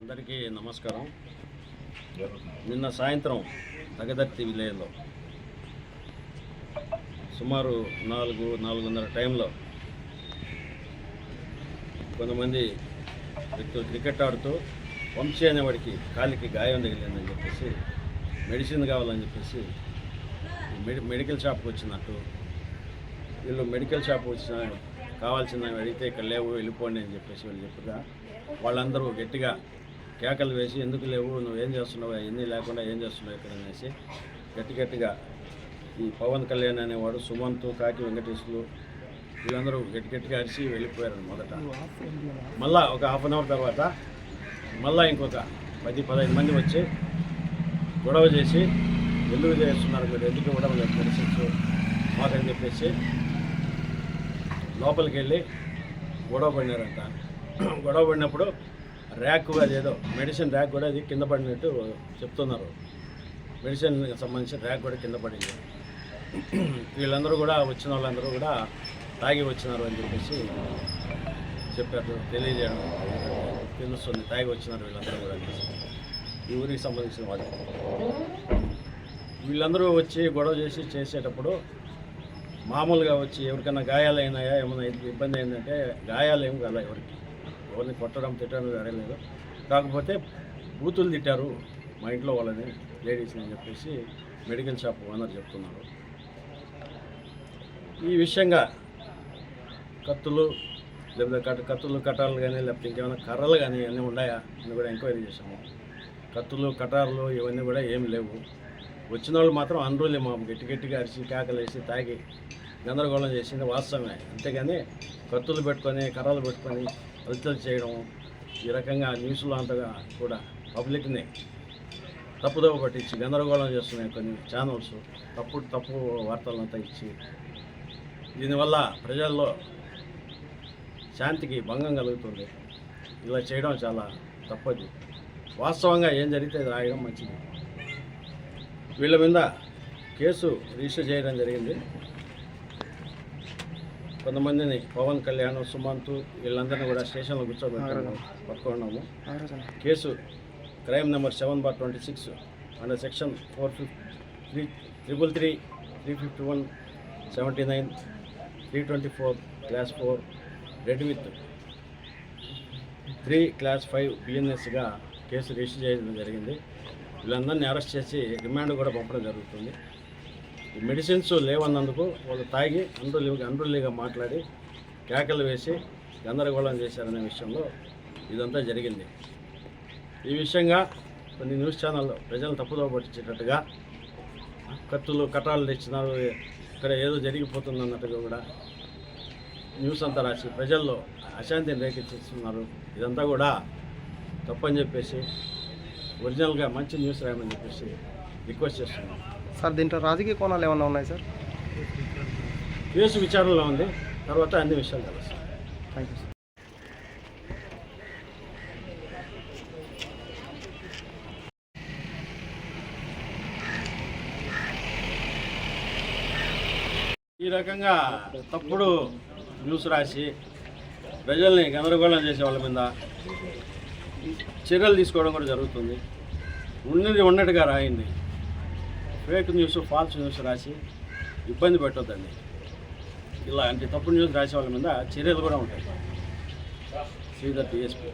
అందరికీ నమస్కారం. నిన్న సాయంత్రం దగదర్తి విలేజ్లో సుమారు నాలుగు నాలుగున్నర టైంలో కొంతమంది వ్యక్తులు క్రికెట్ ఆడుతూ వంశీ అనేవాడికి కాలికి గాయం తగిలిందని చెప్పేసి మెడిసిన్ కావాలని చెప్పేసి మెడి మెడికల్ షాప్కి వచ్చినట్టు వీళ్ళు మెడికల్ షాప్ వచ్చిన కావాల్సిన అడిగితే ఇక్కడ లేవు వెళ్ళిపోండి అని చెప్పేసి వీళ్ళు చెప్పగా వాళ్ళందరూ గట్టిగా కేకలు వేసి ఎందుకు లేవు నువ్వు ఏం చేస్తున్నావు అవన్నీ లేకుండా ఏం చేస్తున్నావు ఇక్కడ అనేసి గట్టి గట్టిగా ఈ పవన్ కళ్యాణ్ అనేవాడు సుమంత్ కాకి వెంకటేశ్వరులు వీళ్ళందరూ గట్టి గట్టిగా అరిసి వెళ్ళిపోయారు మొదట. మళ్ళా ఒక హాఫ్ అన్ అవర్ తర్వాత మళ్ళా ఇంకొక పది పదహైదు మంది వచ్చి గొడవ చేసి ఎందుకు చేస్తున్నారు? మీరు ఎందుకు ఇవ్వడం లేదు? మెడిసిన్స్ మాకని చెప్పేసి లోపలికి వెళ్ళి గొడవ పడినారంట. గొడవ పడినప్పుడు ర్యాక్ అదేదో మెడిసిన్ ర్యాక్ కూడా అది కింద పడినట్టు చెప్తున్నారు. మెడిసిన్ సంబంధించిన ర్యాక్ కూడా కింద పడింది. వీళ్ళందరూ కూడా వచ్చిన వాళ్ళందరూ కూడా తాగి వచ్చినారు అని చెప్పేసి చెప్పారు తెలియజేయడం తెలుస్తుంది. తాగి వచ్చినారు వీళ్ళందరూ కూడా అనేసి. ఈ ఊరికి సంబంధించిన వాళ్ళు. వీళ్ళందరూ వచ్చి గొడవ చేసి చేసేటప్పుడు మామూలుగా వచ్చి ఎవరికైనా గాయాలైనాయా ఏమైనా ఇబ్బంది అయిందంటే గాయాలు ఏం కాలే ఎవరికి. ఎవరిని కొట్టడం తిట్టడం జరగలేదు కాకపోతే బూతులు తిట్టారు మా ఇంట్లో వాళ్ళని లేడీస్ని అని చెప్పేసి మెడికల్ షాప్ ఓనర్ చెప్తున్నారు. ఈ విషయంగా కత్తులు లేకపోతే కట్ కత్తులు కటార్లు కానీ లేకపోతే ఇంకేమైనా కర్రలు కానీ ఇవన్నీ ఉన్నాయా అని కూడా ఎంక్వైరీ చేశాము. కత్తులు కటార్లు ఇవన్నీ కూడా ఏం లేవు. వచ్చిన వాళ్ళు మాత్రం అనరులే మా గట్టి గట్టిగా అరిచి కేకలేసి తాగి గందరగోళం చేసింది వాస్తవమే. అంతేగాని కత్తులు పెట్టుకొని కర్రలు పెట్టుకొని హల్చల్ చేయడం ఈ రకంగా న్యూస్లో అంతగా కూడా పబ్లిక్ని తప్పుదోవ పట్టించి గందరగోళం చేస్తున్నాయి కొన్ని ఛానల్స్. తప్పు తప్పు వార్తలంతా ఇచ్చి దీనివల్ల ప్రజల్లో శాంతికి భంగం కలుగుతుంది. ఇలా చేయడం చాలా తప్పది. వాస్తవంగా ఏం జరిగితే రాయడం మంచిది. వీళ్ళ మీద కేసు రిజిస్టర్ చేయడం జరిగింది. కొంతమందిని పవన్ కళ్యాణ్ సుమంత్ వీళ్ళందరినీ కూడా స్టేషన్లో కూర్చోబెట్టాము పట్టుకున్నాము. Case crime number seven bar twenty six under section four five three triple three three fifty one seventy nine three twenty four clause four read with three clause five బిఎన్ఎస్గా case register చేయడం జరిగింది. వీళ్ళందరినీ arrest చేసి remand కూడా పంపడం జరుగుతుంది. ఈ medicines లేవన్నందుకు వాళ్ళు తాగి అండ్రులు అండ్రులీగా మాట్లాడి కేకలు వేసి గందరగోళం చేశారనే విషయంలో ఇదంతా జరిగింది. ఈ విషయంగా కొన్ని న్యూస్ ఛానళ్ళు ప్రజలను తప్పుదో పట్టించేటట్టుగా కత్తులు కటాలు తెచ్చినారు ఇక్కడ ఏదో జరిగిపోతుంది అన్నట్టుగా కూడా న్యూస్ అంతా రాసి ప్రజల్లో అశాంతిని రేకెత్తిస్తున్నారు. ఇదంతా కూడా తప్పని చెప్పేసి ఒరిజినల్గా మంచి న్యూస్ రాయమని చెప్పేసి రిక్వెస్ట్ చేస్తున్నాం. సార్ దీంట్లో రాజకీయ కోణాలు ఏమన్నా ఉన్నాయి సార్? కేసు విచారణలో ఉంది. తర్వాత అన్ని విషయాలు తెలుస్తాయి. థ్యాంక్ యూ సార్ ఈ రకంగా తప్పుడు న్యూస్ రాసి ప్రజల్ని గందరగోళం చేసే వాళ్ళ మీద చర్యలు తీసుకోవడం కూడా జరుగుతుంది. ఉన్నది ఉన్నట్టుగా రాయింది. ఫేక్ న్యూస్ ఫాల్స్ న్యూస్ రాసి ఇబ్బంది పెట్టొద్దండి. ఇలాంటి తప్పుడు న్యూస్ రాసే వాళ్ళ మీద చర్యలు కూడా ఉంటాయి. శ్రీధర్ డిఎస్పీ